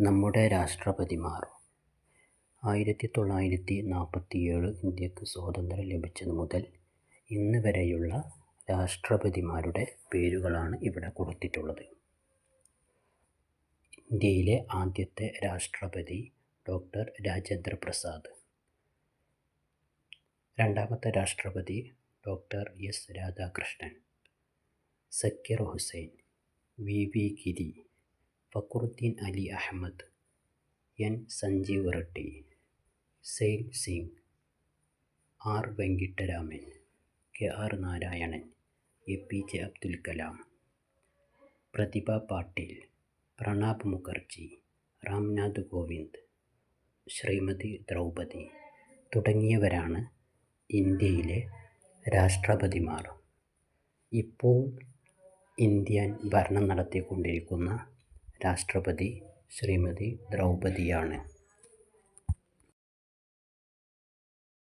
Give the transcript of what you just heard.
നമ്മുടെ രാഷ്ട്രപതിമാർ ആയിരത്തി തൊള്ളായിരത്തി നാൽപ്പത്തിയേഴ് ഇന്ത്യയ്ക്ക് സ്വാതന്ത്ര്യം ലഭിച്ചത് മുതൽ ഇന്ന് വരെയുള്ള രാഷ്ട്രപതിമാരുടെ പേരുകളാണ് ഇവിടെ കൊടുത്തിട്ടുള്ളത്. ഇന്ത്യയിലെ ആദ്യത്തെ രാഷ്ട്രപതി ഡോക്ടർ രാജേന്ദ്ര പ്രസാദ്. രണ്ടാമത്തെ രാഷ്ട്രപതി doctor S Radhakrishnan. Zakir Hussain V V Giri Fakhruddin Ali Ahmed N. Sanjiva Reddy Zail Singh R. Venkataraman K. R. Narayanan A. P. J. Abdul Kalam. Pratibha Patil Pranab Mukherjee Ramnath Kovind Shrimati Draupadi തുടങ്ങിയവരാണ് ഇന്ത്യയിലെ രാഷ്ട്രപതിമാർ. ഇപ്പോൾ Indian ഭരണം നടത്തിക്കൊണ്ടിരിക്കുന്ന രാഷ്ട്രപതി ശ്രീമതി ദ്രൗപദിയാണ്